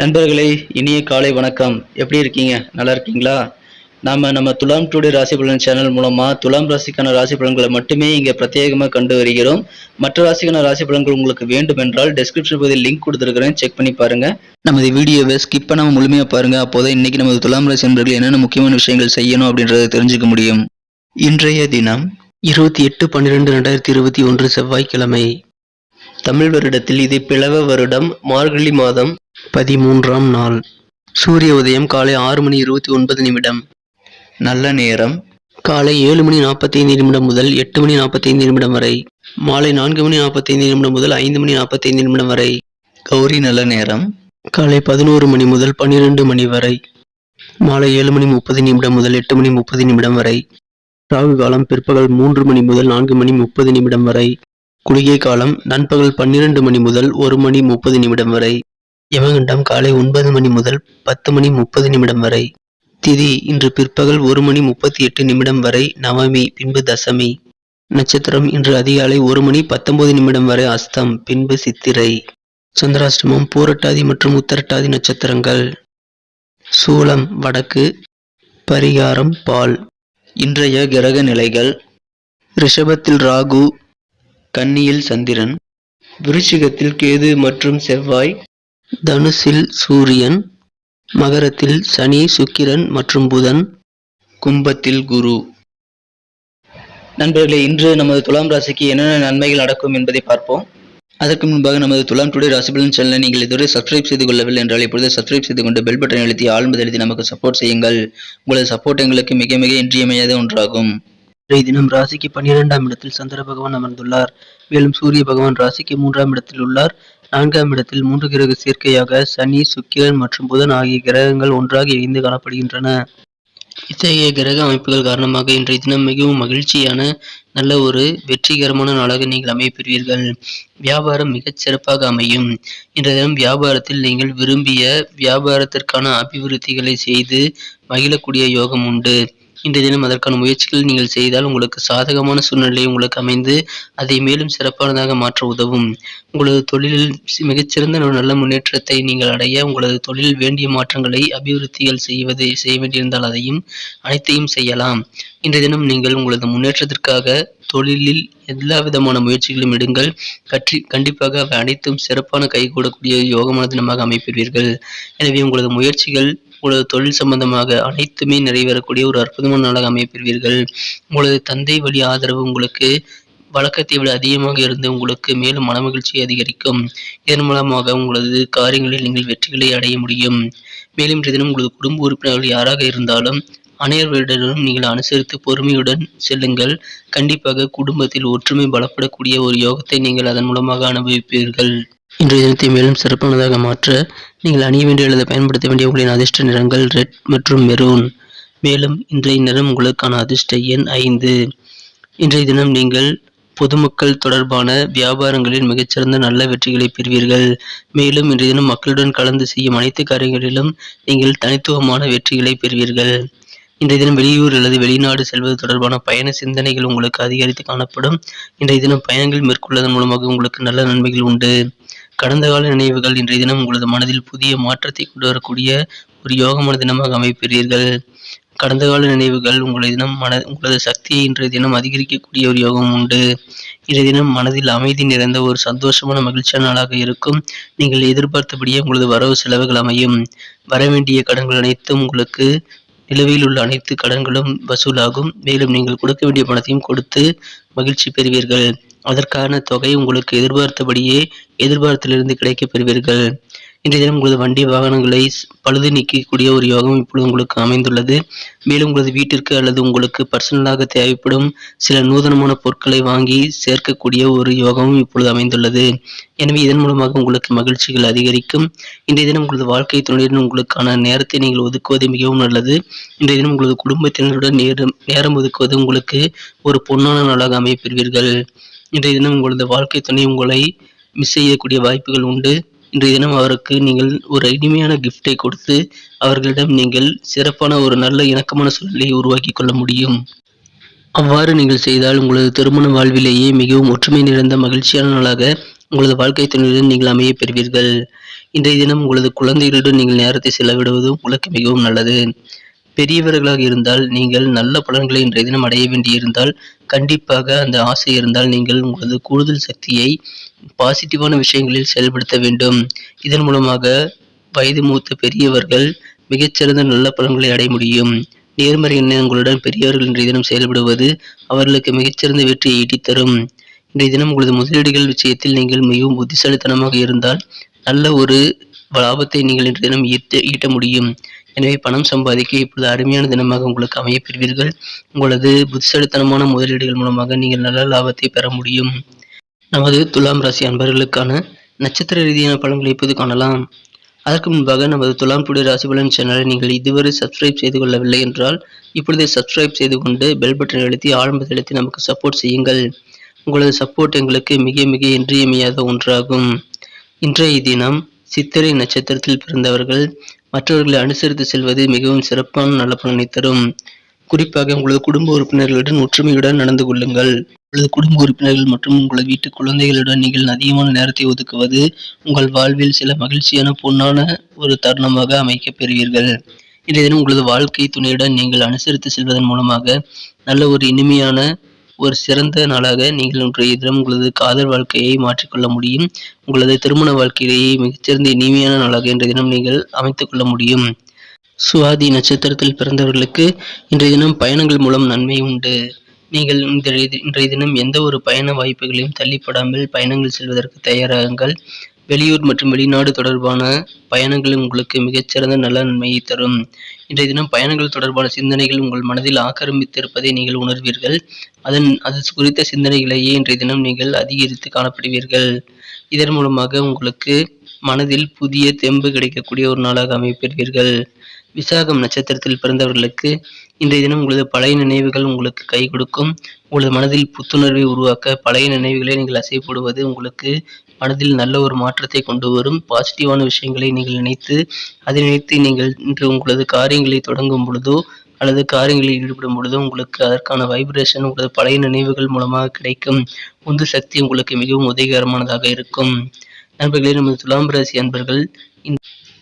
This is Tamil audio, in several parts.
நண்பர்களே இனிய காலை வணக்கம். எப்படி இருக்கீங்க? நல்லா இருக்கீங்களா? நாம நம்ம துலாம் டுடே ராசி பலன் சேனல் மூலமா துலாம் ராசிக்கான ராசி பலன்களை மட்டுமே இங்க பிரத்யேகமாக கண்டு வருகிறோம். மற்ற ராசிக்கான ராசி பலன்கள் உங்களுக்கு வேண்டும் என்றால் டெஸ்கிரிப்ஷன் பகுதியில் லிங்க் கொடுத்துருக்கிறேன். செக் பண்ணி பாருங்க. நமது வீடியோவை ஸ்கிப் பண்ணாமல் முழுமையாக பாருங்க. அப்போதான் இன்னைக்கு நமது துலாம் ராசி நண்பர்கள் என்னென்ன முக்கியமான விஷயங்கள் செய்யணும் அப்படின்றத தெரிஞ்சுக்க முடியும். இன்றைய தினம் இருபத்தி எட்டு பன்னிரெண்டு ரெண்டாயிரத்தி இருபத்தி ஒன்று செவ்வாய்க்கிழமை. தமிழ் வருடத்தில் இது பிளவ வருடம் மார்கழி மாதம். பதிமூன்றாம் நாள். சூரிய உதயம் காலை ஆறு மணி இருபத்தி ஒன்பது நிமிடம். நல்ல நேரம். காலை ஏழு மணி நாற்பத்தைந்து நிமிடம் முதல் எட்டு மணி நாற்பத்தைந்து நிமிடம் வரை. மாலை நான்கு மணி நாற்பத்தைந்து நிமிடம் முதல் ஐந்து மணி நாற்பத்தைந்து நிமிடம் வரை. கௌரி நல்ல நேரம். காலை பதினோரு மணி முதல் பன்னிரெண்டு மணி வரை. மாலை ஏழு மணி முப்பது நிமிடம் முதல் எட்டு மணி முப்பது நிமிடம் வரை. ராகு காலம் பிற்பகல் மூன்று மணி முதல் நான்கு மணி முப்பது நிமிடம் வரை. குளிகை காலம் நண்பகல் பன்னிரண்டு மணி முதல் ஒரு மணி முப்பது நிமிடம் வரை. யமகண்டம் காலை ஒன்பது மணி முதல் பத்து மணி முப்பது நிமிடம் வரை. திதி இன்று பிற்பகல் ஒரு மணி முப்பத்தி எட்டு நிமிடம் வரை நவமி பின்பு தசமி. நட்சத்திரம் இன்று அதிகாலை ஒரு மணி பத்தொன்பது நிமிடம் வரை அஸ்தம் பின்பு சித்திரை. சந்திராஷ்டமம் பூரட்டாதி மற்றும் உத்தரட்டாதி நட்சத்திரங்கள். சூலம் வடக்கு. பரிகாரம் பால். இன்றைய கிரக நிலைகள். ரிஷபத்தில் ராகு கன்னியில் சந்திரன் விருச்சிகத்தில் கேது மற்றும் செவ்வாய் தனுசில் சூரியன் மகரத்தில் சனி சுக்கிரன் மற்றும் புதன் கும்பத்தில் குரு. நண்பர்களே இன்று நமது துலாம் ராசிக்கு என்னென்ன நன்மைகள் நடக்கும் என்பதை பார்ப்போம். அதற்கு முன்பாக நமது துலாம் டுடே ராசிபலன் சேனலை நீங்கள் இதுவரை சப்ஸ்கிரைப் செய்து கொள்ளவில்லை என்றால் இப்பொழுது சப்ஸ்கிரைப் செய்து கொண்டு பெல் பட்டன் எழுத்தி ஆழ்ந்து எழுதி நமக்கு சப்போர்ட் செய்யுங்கள். உங்களது சப்போர்ட் எங்களுக்கு மிக மிக இன்றியமையாத ஒன்றாகும். இன்றைய தினம் ராசிக்கு பன்னிரெண்டாம் இடத்தில் சந்திர பகவான் அமர்ந்துள்ளார். மேலும் சூரிய பகவான் ராசிக்கு மூன்றாம் இடத்தில் உள்ளார். நான்காம் இடத்தில் மூன்று கிரக சேர்க்கையாக சனி சுக்கிரன் மற்றும் புதன் ஆகிய கிரகங்கள் ஒன்றாக இணைந்து காணப்படுகின்றன. இத்தகைய கிரக அமைப்புகள் காரணமாக இன்றைய தினம் மிகவும் மகிழ்ச்சியான நல்ல ஒரு வெற்றிகரமான நாளாக நீங்கள் அமையப்பெறுவீர்கள். வியாபாரம் மிகச் சிறப்பாக அமையும். இன்றைய தினம் வியாபாரத்தில் நீங்கள் விரும்பிய வியாபாரத்திற்கான அபிவிருத்திகளை செய்து மகிழக்கூடிய யோகம் உண்டு. இன்றைய தினம் அதற்கான முயற்சிகள் நீங்கள் செய்தால் உங்களுக்கு சாதகமான சூழ்நிலை உங்களுக்கு அமைந்து அதை மேலும் சிறப்பானதாக மாற்ற உதவும். உங்களது தொழிலில் மிகச்சிறந்த நல்ல முன்னேற்றத்தை நீங்கள் அடைய உங்களது தொழிலில் வேண்டிய மாற்றங்களை அபிவிருத்திகள் செய்வதை செய்ய வேண்டியிருந்தால் அதையும் அனைத்தையும் செய்யலாம். இன்றைய தினம் நீங்கள் உங்களது முன்னேற்றத்திற்காக தொழிலில் எல்லா விதமான முயற்சிகளும் எடுங்கள். கற்றி கண்டிப்பாக அவை அனைத்தும் சிறப்பான கைகூடக்கூடிய யோகமான தினமாக அமைப்பீர்கள். எனவே உங்களது முயற்சிகள் உங்களது தொழில் சம்பந்தமாக அனைத்துமே நிறைவேறக்கூடிய ஒரு அற்புதமான நாளாக அமைப்பீர்கள் உங்களது தந்தை வழி ஆதரவு உங்களுக்கு வழக்கத்தை விட அதிகமாக இருந்து உங்களுக்கு மேலும் மனமகிழ்ச்சியை அதிகரிக்கும். இதன் மூலமாக உங்களது காரியங்களில் நீங்கள் வெற்றிகளை அடைய முடியும். மேலும் இன்றைய தினம் உங்களது குடும்ப உறுப்பினர்கள் யாராக இருந்தாலும் அனைவருடனும் நீங்கள் அனுசரித்து பொறுமையுடன் செல்லுங்கள். கண்டிப்பாக குடும்பத்தில் ஒற்றுமை பலப்படக்கூடிய ஒரு யோகத்தை நீங்கள் அதன் மூலமாக அனுபவிப்பீர்கள். இன்றைய தினத்தை மேலும் சிறப்பானதாக மாற்ற நீங்கள் அணிய வேண்டிய அல்லது பயன்படுத்த வேண்டிய உங்களின் அதிர்ஷ்ட நிறங்கள் ரெட் மற்றும் மெரூன். மேலும் இன்றைய நிறம் உங்களுக்கான அதிர்ஷ்ட எண் ஐந்து. இன்றைய தினம் நீங்கள் பொதுமக்கள் தொடர்பான வியாபாரங்களில் மிகச்சிறந்த நல்ல வெற்றிகளை பெறுவீர்கள். மேலும் இன்றைய தினம் மக்களுடன் கலந்து செய்யும் அனைத்து காரியங்களிலும் நீங்கள் தனித்துவமான வெற்றிகளை பெறுவீர்கள். இன்றைய தினம் வெளியூர் அல்லது வெளிநாடு செல்வது தொடர்பான பயண சிந்தனைகள் உங்களுக்கு அதிகரித்து காணப்படும். இன்றைய தினம் பயணங்கள் மேற்கொள்வதன் மூலமாக உங்களுக்கு நல்ல நன்மைகள் உண்டு. கடந்த கால நினைவுகள் இன்றைய தினம் உங்களது மனதில் புதிய மாற்றத்தை கொண்டு வரக்கூடிய ஒரு யோகமான தினமாக அமைப்பீர்கள். கடந்த கால நினைவுகள் உங்களது தினம் மன உங்களது சக்தியை இன்றைய தினம் அதிகரிக்கக்கூடிய ஒரு யோகம் உண்டு. இன்றைய தினம் மனதில் அமைதி நிறைந்த ஒரு சந்தோஷமான மகிழ்ச்சியான நாளாக இருக்கும். நீங்கள் எதிர்பார்த்தபடியே உங்களது வரவு செலவுகள் அமையும். வர வேண்டிய கடன்கள் அனைத்தும் உங்களுக்கு நிலுவையில் உள்ள அனைத்து கடன்களும் வசூலாகும். மேலும் நீங்கள் கொடுக்க வேண்டிய பணத்தையும் கொடுத்து மகிழ்ச்சி பெறுவீர்கள். அதற்கான தொகை உங்களுக்கு எதிர்பார்த்தபடியே எதிர்பார்த்திலிருந்து கிடைக்கப் பெறுவீர்கள். இன்றைய தினம் உங்களது வண்டி வாகனங்களை பழுது நீக்கக்கூடிய ஒரு யோகம் இப்பொழுது உங்களுக்கு அமைந்துள்ளது. மேலும் உங்களது வீட்டிற்கு அல்லது உங்களுக்கு பர்சனலாக தேவைப்படும் சில நூதனமான பொருட்களை வாங்கி சேர்க்கக்கூடிய ஒரு யோகமும் இப்பொழுது அமைந்துள்ளது. எனவே இதன் மூலமாக உங்களுக்கு மகிழ்ச்சிகள் அதிகரிக்கும். இன்றைய தினம் உங்களது வாழ்க்கை துணையுடன் உங்களுக்கான நேரத்தை நீங்கள் ஒதுக்குவது மிகவும் நல்லது. இன்றைய தினம் உங்களது குடும்பத்தினருடன் நேரம் நேரம் ஒதுக்குவது உங்களுக்கு ஒரு பொன்னான நாளாக அமைப்பெறுவீர்கள் இன்றைய தினம் உங்களது வாழ்க்கை துணை உங்களை மிஸ் செய்யக்கூடிய வாய்ப்புகள் உண்டு. இன்றைய தினம் அவருக்கு நீங்கள் ஒரு இனிமையான கிஃப்டை கொடுத்து அவர்களிடம் நீங்கள் சிறப்பான ஒரு நல்ல இணக்கமான சூழ்நிலையை உருவாக்கி கொள்ள முடியும். அவ்வாறு நீங்கள் செய்தால் உங்களது திருமண வாழ்விலேயே மிகவும் ஒற்றுமை நிறைந்த மகிழ்ச்சியான நாளாக உங்களது வாழ்க்கை துணையுடன் நீங்கள் அமையப் பெறுவீர்கள். இன்றைய தினம் உங்களது குழந்தைகளுடன் நீங்கள் நேரத்தை செலவிடுவது உங்களுக்கு மிகவும் நல்லது. பெரியவர்களாக இருந்தால் நீங்கள் நல்ல பலன்களை இன்றைய தினம் அடைய வேண்டியிருந்தால் கண்டிப்பாக அந்த ஆசை இருந்தால் நீங்கள் உங்களது கூடுதல் சக்தியை பாசிட்டிவான விஷயங்களில் செயல்படுத்த வேண்டும். இதன் மூலமாக வயது மூத்த பெரியவர்கள் மிகச்சிறந்த நல்ல பலன்களை அடைய முடியும். நேர்மறை எண்ணங்களுடன் பெரியவர்கள் இன்றைய தினம் செயல்படுவது அவர்களுக்கு மிகச்சிறந்த வெற்றியை ஈட்டித்தரும். இன்றைய தினம் உங்களது முதலீடுகள் விஷயத்தில் நீங்கள் மிகவும் புத்திசாலித்தனமாக இருந்தால் நல்ல ஒரு லாபத்தை நீங்கள் இன்றைய தினம் ஈட்ட ஈட்ட முடியும். எனவே பணம் சம்பாதிக்க இப்பொழுது அருமையான தினமாக உங்களுக்கு அமையப் பெறுவீர்கள். உங்களது புத்திசலித்தனமான முதலீடுகள் மூலமாக நீங்கள் நல்ல லாபத்தை பெற முடியும். நமது துலாம் ராசி அன்பர்களுக்கான நட்சத்திர ரீதியான பலன்களை இப்போது காணலாம். அதற்கு முன்பாக நமது துலாம் டுடே ராசி பலன் சேனலை நீங்கள் இதுவரை சப்ஸ்கிரைப் செய்து கொள்ளவில்லை என்றால் இப்பொழுதே சப்ஸ்கிரைப் செய்து கொண்டு பெல் பட்டன் அழுத்தி ஆரம்பத்தில் அழுத்தி நமக்கு சப்போர்ட் செய்யுங்கள். உங்களது சப்போர்ட் எங்களுக்கு மிக மிக இன்றியமையாத ஒன்றாகும். இன்றைய தினம் சித்திரை நட்சத்திரத்தில் பிறந்தவர்கள் மற்றவர்களை அனுசரித்து செல்வது மிகவும் சிறப்பான நல்ல பலனை தரும். குறிப்பாக உங்களது குடும்ப உறுப்பினர்களுடன் ஒற்றுமையுடன் நடந்து கொள்ளுங்கள். உங்களது குடும்ப உறுப்பினர்கள் மற்றும் உங்களது வீட்டு குழந்தைகளுடன் நீங்கள் அதிகமான நேரத்தை ஒதுக்குவது உங்கள் வாழ்வில் சில மகிழ்ச்சியான பொன்னான ஒரு தருணமாக அமைக்கப் பெறுவீர்கள். இன்றைய தினம் உங்களது வாழ்க்கை துணையுடன் நீங்கள் அனுசரித்து செல்வதன் மூலமாக நல்ல ஒரு இனிமையான ஒரு சிறந்த நாளாக நீங்கள் இன்றைய தினம் உங்களது காதல் வாழ்க்கையை மாற்றிக்கொள்ள முடியும். உங்களது திருமண வாழ்க்கையிலேயே மிகச்சிறந்த இனிமையான நாளாக இன்றைய தினம் நீங்கள் அமைத்துக் கொள்ள முடியும். சுவாதி நட்சத்திரத்தில் பிறந்தவர்களுக்கு இன்றைய தினம் பயணங்கள் மூலம் நன்மை உண்டு. நீங்கள் இன்றைய இன்றைய தினம் எந்த ஒரு பயண வாய்ப்புகளையும் தள்ளிப்படாமல் பயணங்கள் செல்வதற்கு தயாராகுங்கள். வெளியூர் மற்றும் வெளிநாடு தொடர்பான பயணங்கள் உங்களுக்கு மிகச்சிறந்த நல்ல நன்மையை தரும். இன்றைய தினம் பயணங்கள் தொடர்பான சிந்தனைகள் உங்கள் மனதில் ஆக்கிரமித்திருப்பதை நீங்கள் உணர்வீர்கள். அதன் அது குறித்த சிந்தனைகளையே இன்றைய தினம் நீங்கள் அதிகரித்து காணப்படுவீர்கள். இதன் மூலமாக உங்களுக்கு மனதில் புதிய தெம்பு கிடைக்கக்கூடிய ஒரு நாளாக அமைப்பீர்கள். விசாகம் நட்சத்திரத்தில் பிறந்தவர்களுக்கு இன்றைய தினம் உங்களது பழைய நினைவுகள் உங்களுக்கு கை கொடுக்கும். உங்களது மனதில் புத்துணர்வை உருவாக்க பழைய நினைவுகளை நீங்கள் அசைப்படுவது உங்களுக்கு மனதில் நல்ல ஒரு மாற்றத்தை கொண்டு வரும் பாசிட்டிவான விஷயங்களை நீங்கள் நினைத்து அதை நினைத்து நீங்கள் இன்று உங்களது காரியங்களை தொடங்கும் பொழுதோ அல்லது காரியங்களில் ஈடுபடும் பொழுதோ உங்களுக்கு அதற்கான வைப்ரேஷன் உங்களது பழைய நினைவுகள் மூலமாக கிடைக்கும். உந்து சக்தி உங்களுக்கு மிகவும் உதவிகரமானதாக இருக்கும். நண்பர்களே நமது துலாம் ராசி அன்பர்கள்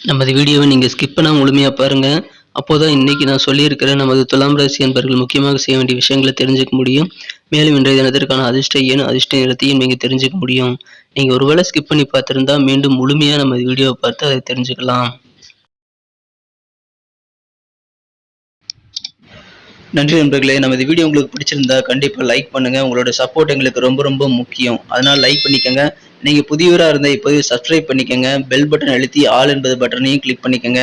நமது வீடியோவை நீங்கள் ஸ்கிப் பண்ணாம முழுமையாக பாருங்கள் அப்போதான் இன்னைக்கு நான் சொல்லியிருக்கிற நமது துலாம் ராசி அன்பர்கள் முக்கியமாக செய்ய வேண்டிய விஷயங்களை தெரிஞ்சுக்க முடியும். மேலும் இன்றைய தினத்திற்கான அதிர்ஷ்ட எண் அதிர்ஷ்ட நிறத்தையும் நீங்கள் தெரிஞ்சுக்க முடியும். நீங்கள் ஒருவேளை ஸ்கிப் பண்ணி பார்த்திருந்தா மீண்டும் முழுமையாக நம்ம வீடியோவை பார்த்து அதை தெரிஞ்சுக்கலாம். நன்றி நண்பர்களே நமது வீடியோ உங்களுக்கு பிடிச்சிருந்தா கண்டிப்பா லைக் பண்ணுங்க. உங்களோட சப்போர்ட் எங்களுக்கு ரொம்ப ரொம்ப முக்கியம். அதனால லைக் பண்ணிக்கோங்க. நீங்க புதியவரா இருந்தா இப்போது சப்ஸ்கிரைப் பண்ணிக்கோங்க. பெல் பட்டன் அழுத்தி ஆல் என்பது பட்டனையும் கிளிக் பண்ணிக்கோங்க.